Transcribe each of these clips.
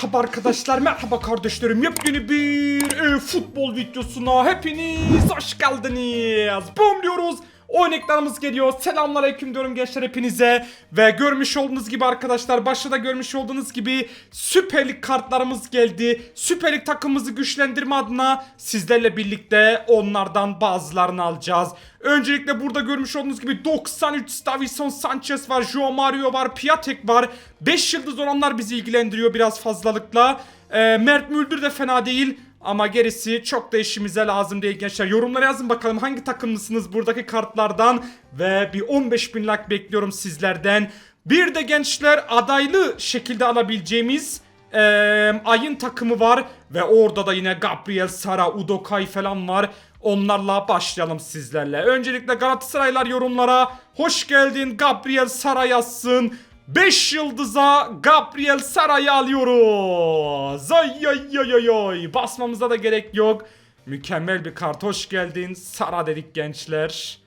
Merhaba arkadaşlar, merhaba kardeşlerim. Yepyeni bir e, futbol videosuna hepiniz hoş geldiniz. Bum diyoruz. Oyun ekranımız geliyor. Selamünaleyküm diyorum gençler hepinize. Ve görmüş olduğunuz gibi arkadaşlar başta da görmüş olduğunuz gibi Süper Lig kartlarımız geldi. Süper Lig takımımızı güçlendirme adına sizlerle birlikte onlardan bazılarını alacağız. Öncelikle burada görmüş olduğunuz gibi 93 Davison Sanchez var, Joao Mario var, Piatek var. 5 yıldız olanlar bizi ilgilendiriyor biraz fazlalıkla. Ee, Mert Müldür de fena değil. Ama gerisi çok da işimize lazım değil gençler. Yorumlara yazın bakalım hangi takımlısınız buradaki kartlardan. Ve bir 15 bin like bekliyorum sizlerden. Bir de gençler adaylı şekilde alabileceğimiz eee, ayın takımı var. Ve orada da yine Gabriel Sara, Udokai falan var. Onlarla başlayalım sizlerle. Öncelikle Galatasaraylar yorumlara hoş geldin Gabriel Sara yazsın. 5 yıldıza Gabriel Saray'ı alıyoruz. Ay ay ay ay ay. Basmamıza da gerek yok. Mükemmel bir kart. Hoş geldin. Sara dedik gençler.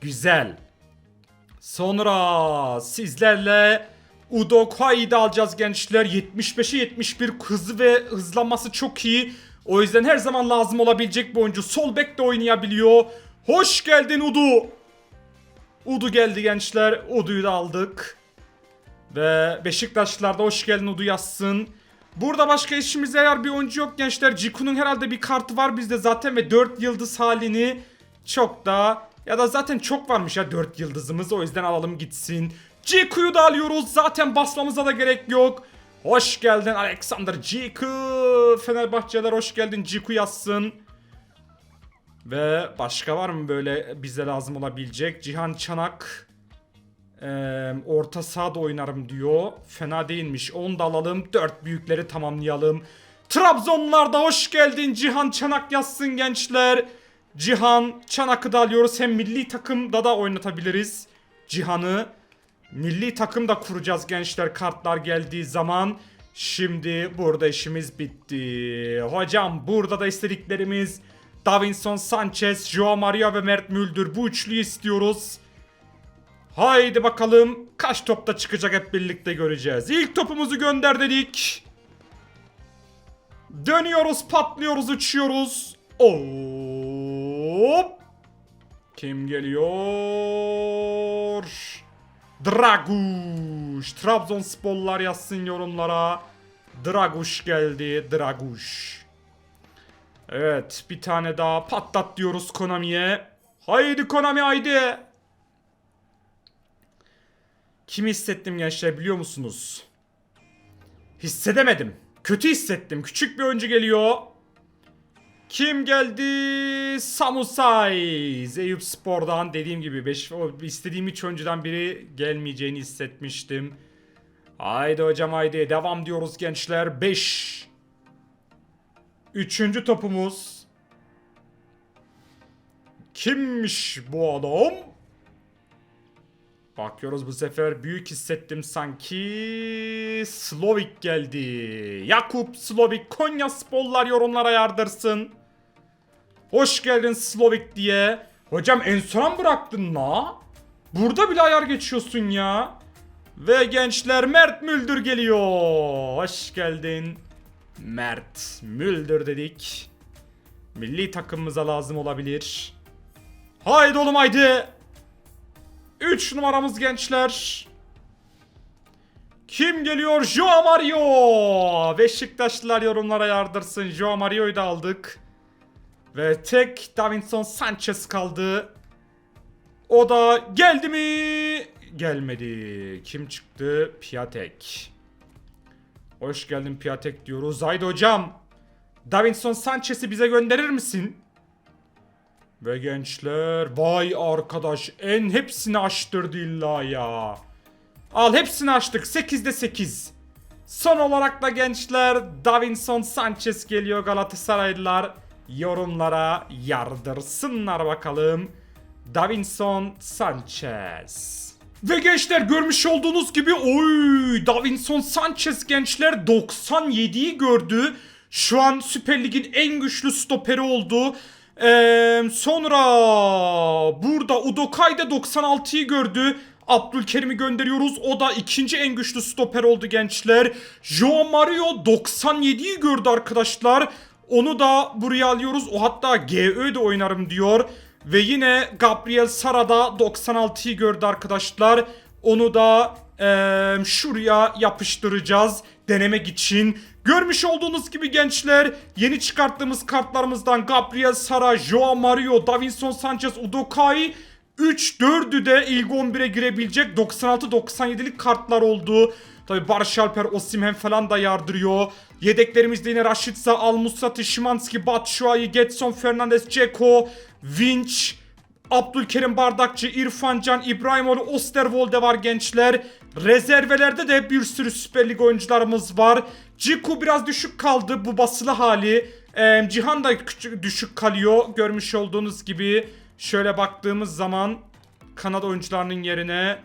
Güzel. Sonra sizlerle Udokai'yi de alacağız gençler. 75'e 71 hızı ve hızlanması çok iyi. O yüzden her zaman lazım olabilecek bir oyuncu. Sol bek de oynayabiliyor. Hoş geldin Udu. Udu geldi gençler. Udu'yu da aldık. Ve Beşiktaşlılar da hoş geldin Udu yazsın. Burada başka işimize yarar bir oyuncu yok gençler. Ciku'nun herhalde bir kartı var bizde zaten ve 4 yıldız halini çok da ya da zaten çok varmış ya 4 yıldızımız o yüzden alalım gitsin. Ciku'yu da alıyoruz zaten basmamıza da gerek yok. Hoş geldin Alexander Ciku. Fenerbahçeler hoş geldin Ciku yazsın. Ve başka var mı böyle bize lazım olabilecek? Cihan Çanak. Ee, orta sahada oynarım diyor. Fena değilmiş. Onu da alalım. Dört büyükleri tamamlayalım. Trabzonlarda hoş geldin Cihan Çanak yazsın gençler. Cihan Çanak'ı da alıyoruz. Hem milli takımda da oynatabiliriz. Cihan'ı. Milli takım da kuracağız gençler kartlar geldiği zaman. Şimdi burada işimiz bitti. Hocam burada da istediklerimiz Davinson Sanchez, Joao Maria ve Mert Müldür. Bu üçlüyü istiyoruz. Haydi bakalım kaç topta çıkacak hep birlikte göreceğiz. İlk topumuzu gönder dedik. Dönüyoruz, patlıyoruz, uçuyoruz. Hop. Kim geliyor? Draguş. Trabzonsporlar yazsın yorumlara. Draguş geldi. Draguş. Evet bir tane daha patlat diyoruz Konami'ye. Haydi Konami haydi. Kimi hissettim gençler biliyor musunuz? Hissedemedim. Kötü hissettim. Küçük bir oyuncu geliyor. Kim geldi? Samusay. Eyüp Spor'dan dediğim gibi beş, o istediğim üç oyuncudan biri gelmeyeceğini hissetmiştim. Haydi hocam haydi. Devam diyoruz gençler. 5. Üçüncü topumuz. Kimmiş bu adam? Bakıyoruz bu sefer büyük hissettim sanki. Slovik geldi. Yakup Slovik Konya Sporlar yorumlara yardırsın. Hoş geldin Slovik diye. Hocam en sona mı bıraktın la? Burada bile ayar geçiyorsun ya. Ve gençler Mert Müldür geliyor. Hoş geldin. Mert Müldür dedik. Milli takımımıza lazım olabilir. Haydi oğlum haydi. 3 numaramız gençler. Kim geliyor? Joao Mario. Beşiktaşlılar yorumlara yardırsın. Joao Mario'yu da aldık. Ve tek Davinson Sanchez kaldı. O da geldi mi? Gelmedi. Kim çıktı? Piatek. Hoş geldin Piatek diyoruz. Haydi hocam. Davinson Sanchez'i bize gönderir misin? Ve gençler vay arkadaş en hepsini açtırdı illa ya. Al hepsini açtık 8'de 8. Son olarak da gençler Davinson Sanchez geliyor Galatasaraylılar. Yorumlara yardırsınlar bakalım. Davinson Sanchez. Ve gençler görmüş olduğunuz gibi oy Davinson Sanchez gençler 97'yi gördü. Şu an Süper Lig'in en güçlü stoperi oldu. Ee, sonra burada Udokai de 96'yı gördü. Abdülkerim'i gönderiyoruz. O da ikinci en güçlü stoper oldu gençler. Joao Mario 97'yi gördü arkadaşlar. Onu da buraya alıyoruz. O hatta GÖ'de oynarım diyor. Ve yine Gabriel Sara da 96'yı gördü arkadaşlar. Onu da eee, şuraya yapıştıracağız denemek için. Görmüş olduğunuz gibi gençler yeni çıkarttığımız kartlarımızdan Gabriel Sara, Joao Mario, Davinson Sanchez, Udokai 3-4'ü de ilk 11'e girebilecek 96-97'lik kartlar oldu. Tabi Barış Alper, Osimhen falan da yardırıyor. Yedeklerimizde yine Rashica, Al Musrati, Şimanski, Batshuayi, Getson, Fernandez, Ceko, Winch, Abdülkerim Bardakçı, İrfan Can, İbrahimoğlu, Osterwolde var gençler. Rezervelerde de bir sürü Süper Lig oyuncularımız var. Ciku biraz düşük kaldı bu basılı hali. Ee, Cihan da küçük, düşük kalıyor görmüş olduğunuz gibi. Şöyle baktığımız zaman Kanada oyuncularının yerine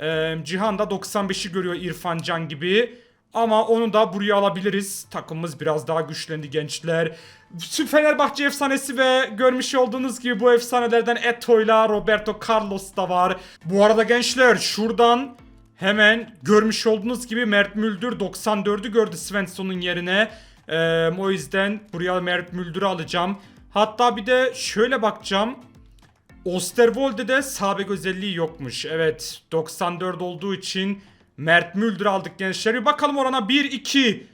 e, Cihan da 95'i görüyor İrfan Can gibi. Ama onu da buraya alabiliriz. Takımımız biraz daha güçlendi gençler. Fenerbahçe efsanesi ve görmüş olduğunuz gibi bu efsanelerden Eto'yla Roberto Carlos da var. Bu arada gençler şuradan hemen görmüş olduğunuz gibi Mert Müldür 94'ü gördü Svensson'un yerine. Ee, o yüzden buraya Mert Müldür'ü alacağım. Hatta bir de şöyle bakacağım. Osterwolde'de sağ bek özelliği yokmuş. Evet 94 olduğu için Mert Müldür aldık gençler. Bir bakalım orana 1 2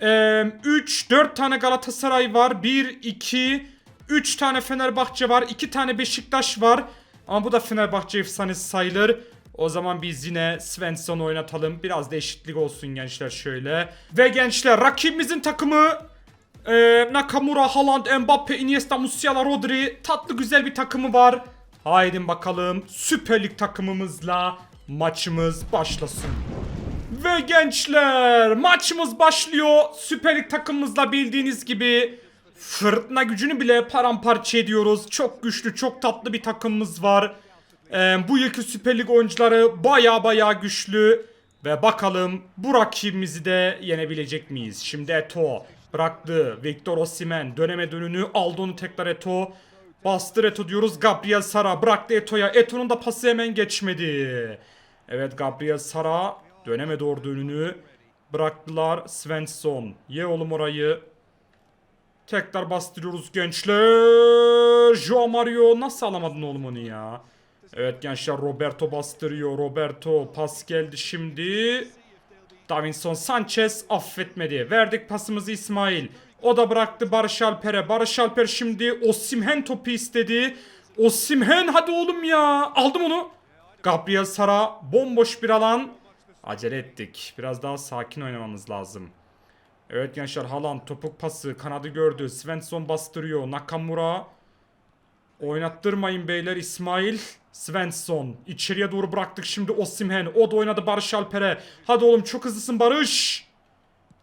3 4 tane Galatasaray var. 1 2 3 tane Fenerbahçe var. 2 tane Beşiktaş var. Ama bu da Fenerbahçe efsanesi sayılır. O zaman biz yine Svensson oynatalım. Biraz da eşitlik olsun gençler şöyle. Ve gençler rakibimizin takımı ee, Nakamura, Haaland, Mbappe, Iniesta, Musiala, Rodri tatlı güzel bir takımı var. Haydi bakalım Süper Lig takımımızla maçımız başlasın. Ve gençler maçımız başlıyor. Süper Lig takımımızla bildiğiniz gibi fırtına gücünü bile paramparça ediyoruz. Çok güçlü, çok tatlı bir takımımız var. Ee, bu yılki Süper Lig oyuncuları baya baya güçlü. Ve bakalım bu rakibimizi de yenebilecek miyiz? Şimdi Eto bıraktı. Victor Osimhen döneme dönünü aldı onu tekrar Eto. Bastır Eto diyoruz. Gabriel Sara bıraktı Eto'ya. Eto'nun da pası hemen geçmedi. Evet Gabriel Sara dönemedi orada önünü. Bıraktılar Svensson. Ye oğlum orayı. Tekrar bastırıyoruz gençler. Joao Mario nasıl alamadın oğlum onu ya? Evet gençler Roberto bastırıyor. Roberto pas geldi şimdi. Davinson Sanchez affetmedi. Verdik pasımızı İsmail. O da bıraktı Barış Alper'e. Barış Alper şimdi Osimhen topu istedi. Osimhen hadi oğlum ya. Aldım onu. Gabriel Sara bomboş bir alan. Acele ettik. Biraz daha sakin oynamamız lazım. Evet gençler Haaland topuk pası kanadı gördü. Svensson bastırıyor. Nakamura. Oynattırmayın beyler İsmail. Svensson. içeriye doğru bıraktık şimdi Osimhen. O da oynadı Barış Alper'e. Hadi oğlum çok hızlısın Barış.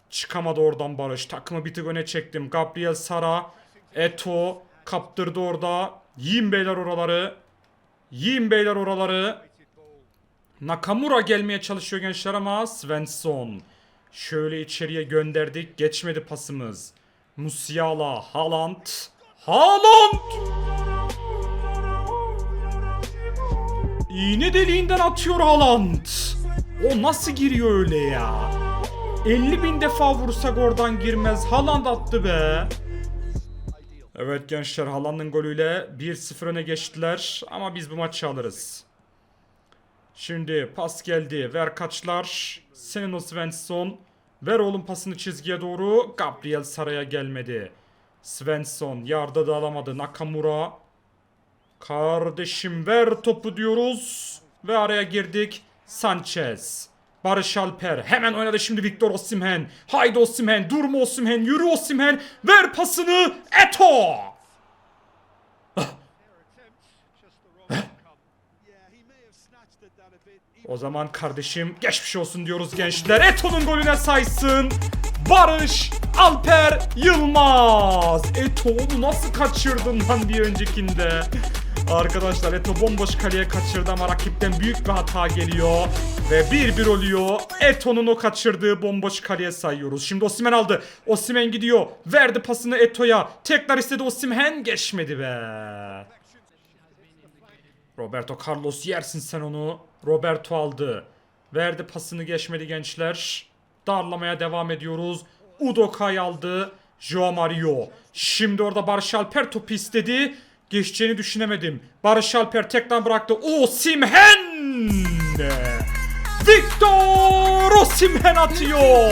Çıkamadı oradan Barış. Takımı bir tık öne çektim. Gabriel Sara. Eto. Kaptırdı orada. Yiyin beyler oraları. Yiyin beyler oraları. Nakamura gelmeye çalışıyor gençler ama Svensson. Şöyle içeriye gönderdik. Geçmedi pasımız. Musiala, Haaland. Haaland! İğne deliğinden atıyor Haaland. O nasıl giriyor öyle ya? 50 bin defa vursak oradan girmez. Haaland attı be. Evet gençler Haaland'ın golüyle 1-0 öne geçtiler. Ama biz bu maçı alırız. Şimdi pas geldi. Ver kaçlar. Senin o Svensson. Ver oğlum pasını çizgiye doğru. Gabriel Saray'a gelmedi. Svensson yarda da alamadı. Nakamura. Kardeşim ver topu diyoruz. Ve araya girdik. Sanchez. Barış Alper hemen oynadı şimdi Victor Osimhen. Haydi Osimhen durma Osimhen yürü Osimhen. Ver pasını Eto. O zaman kardeşim geçmiş olsun diyoruz gençler. Eto'nun golüne saysın. Barış Alper Yılmaz. Eto onu nasıl kaçırdın lan bir öncekinde? Arkadaşlar Eto bomboş kaleye kaçırdı ama rakipten büyük bir hata geliyor. Ve 1-1 oluyor. Eto'nun o kaçırdığı bomboş kaleye sayıyoruz. Şimdi Osimhen aldı. Osimhen gidiyor. Verdi pasını Eto'ya. Tekrar istedi Osimhen geçmedi be. Roberto Carlos yersin sen onu. Roberto aldı. Verdi pasını geçmedi gençler. Darlamaya devam ediyoruz. Udokay aldı. Joao Mario. Şimdi orada Barış Alper topu istedi. Geçeceğini düşünemedim. Barış Alper tekrar bıraktı. Osimhen! Victor Osimhen atıyor.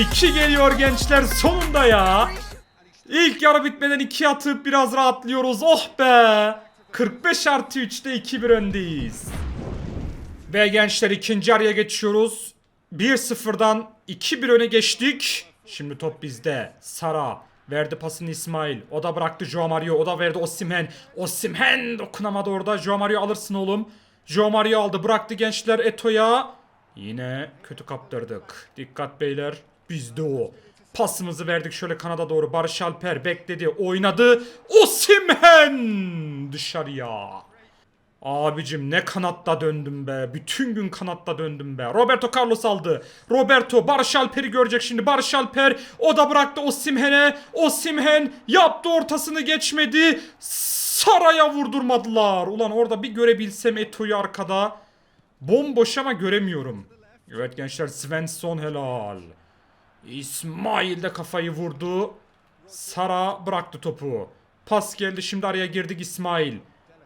İki geliyor gençler sonunda ya. İlk yarı bitmeden iki atıp biraz rahatlıyoruz. Oh be. 45 artı 3'te 2-1 öndeyiz. Ve gençler ikinci yarıya geçiyoruz. 1-0'dan 2-1 öne geçtik. Şimdi top bizde. Sara verdi pasını İsmail. O da bıraktı Joao Mario. O da verdi Osimhen. Osimhen dokunamadı orada. Joao Mario alırsın oğlum. Joao Mario aldı. Bıraktı gençler Eto'ya. Yine kötü kaptırdık. Dikkat beyler. Bizde o. Pasımızı verdik şöyle kanada doğru. Barış Alper bekledi. Oynadı. Osimhen dışarıya. Abicim ne kanatta döndüm be. Bütün gün kanatta döndüm be. Roberto Carlos aldı. Roberto Barış Alper'i görecek şimdi. Barış Alper o da bıraktı Osimhen'e. Osimhen yaptı ortasını geçmedi. Saraya vurdurmadılar. Ulan orada bir görebilsem Eto'yu arkada. Bomboş ama göremiyorum. Evet gençler Svensson helal. İsmail de kafayı vurdu. Sara bıraktı topu. Pas geldi şimdi araya girdik İsmail.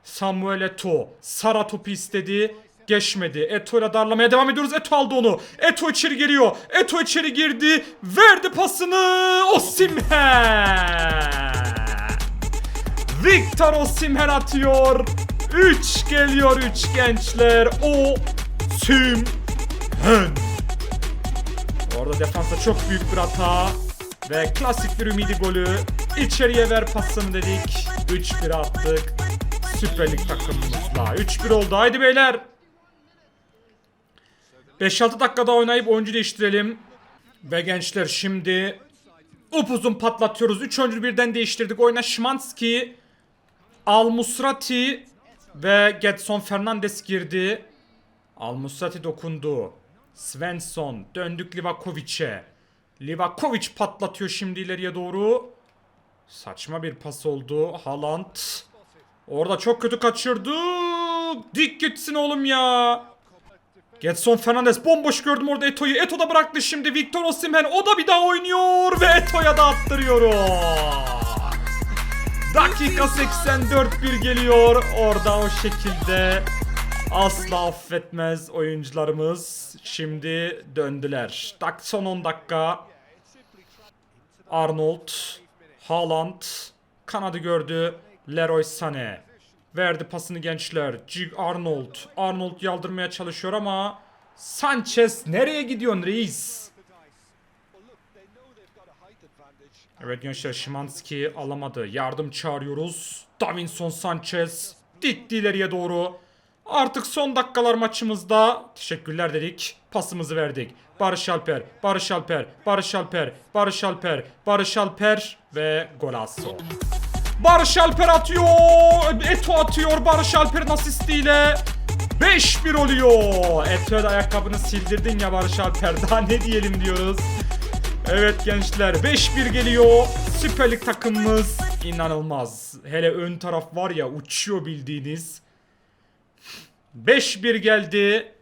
Samuel Eto. Sara topu istedi. Geçmedi. Eto ile darlamaya devam ediyoruz. Eto aldı onu. Eto içeri geliyor. Eto içeri girdi. Verdi pasını. Osimhen. Victor Osimhen atıyor. 3 geliyor 3 gençler. Osimhen. Orada defansa çok büyük bir hata. Ve klasik bir ümidi golü. İçeriye ver pasını dedik. 3-1 attık. Süper Lig takımımızla. 3-1 oldu. Haydi beyler. 5-6 dakikada oynayıp oyuncu değiştirelim. Ve gençler şimdi upuzun patlatıyoruz. 3 oyuncu birden değiştirdik. Oyuna Şimanski, Al Musrati ve Getson Fernandes girdi. Al Musrati dokundu. Svensson döndük Livakovic'e. Livakovic patlatıyor şimdi ileriye doğru. Saçma bir pas oldu. Haaland. Orada çok kötü kaçırdı. Dik gitsin oğlum ya. Getson Fernandes bomboş gördüm orada Eto'yu. Eto da bıraktı şimdi. Victor Osimhen o da bir daha oynuyor ve Eto'ya da attırıyoruz. Dakika 84 bir geliyor. Orada o şekilde asla affetmez oyuncularımız. Şimdi döndüler. Dak son 10 dakika. Arnold, Haaland, kanadı gördü. Leroy Sané. Verdi pasını gençler. Cig Arnold. Arnold yaldırmaya çalışıyor ama Sanchez nereye gidiyorsun reis? Evet gençler Şimanski alamadı. Yardım çağırıyoruz. Davinson Sanchez dikti ileriye doğru. Artık son dakikalar maçımızda teşekkürler dedik. Pasımızı verdik. Barış Alper, Barış Alper, Barış Alper, Barış Alper, Barış Alper ve golazo. Barış Alper atıyor. Eto atıyor Barış Alper'in asistiyle. 5-1 oluyor. Eto'ya da ayakkabını sildirdin ya Barış Alper. Daha ne diyelim diyoruz. Evet gençler 5-1 geliyor. Süper Lig takımımız inanılmaz. Hele ön taraf var ya uçuyor bildiğiniz. 5-1 geldi.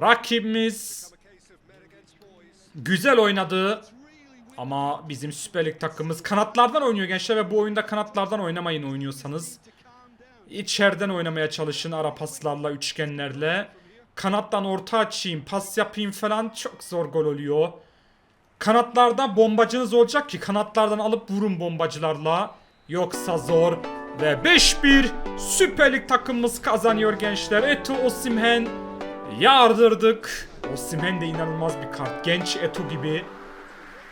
Rakibimiz güzel oynadı. Ama bizim Süper Lig takımımız kanatlardan oynuyor gençler ve bu oyunda kanatlardan oynamayın oynuyorsanız. İçeriden oynamaya çalışın ara paslarla, üçgenlerle. Kanattan orta açayım, pas yapayım falan çok zor gol oluyor. Kanatlarda bombacınız olacak ki kanatlardan alıp vurun bombacılarla. Yoksa zor. Ve 5-1 Süper Lig takımımız kazanıyor gençler. Eto Osimhen yardırdık. Osimhen de inanılmaz bir kart. Genç Eto gibi.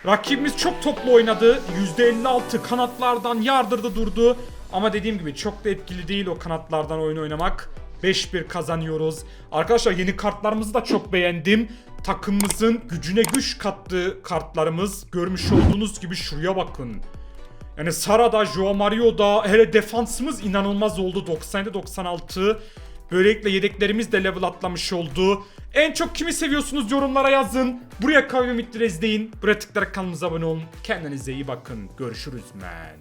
Rakibimiz çok toplu oynadı. %56 kanatlardan yardırdı durdu. Ama dediğim gibi çok da etkili değil o kanatlardan oyun oynamak. 5-1 kazanıyoruz. Arkadaşlar yeni kartlarımızı da çok beğendim. Takımımızın gücüne güç kattığı kartlarımız. Görmüş olduğunuz gibi şuraya bakın. Yani Sara'da, Joao Mario'da hele defansımız inanılmaz oldu. 97-96. Böylelikle yedeklerimiz de level atlamış oldu. En çok kimi seviyorsunuz yorumlara yazın. Buraya kahve ümitleri izleyin. Buraya tıklayarak kanalımıza abone olun. Kendinize iyi bakın. Görüşürüz men.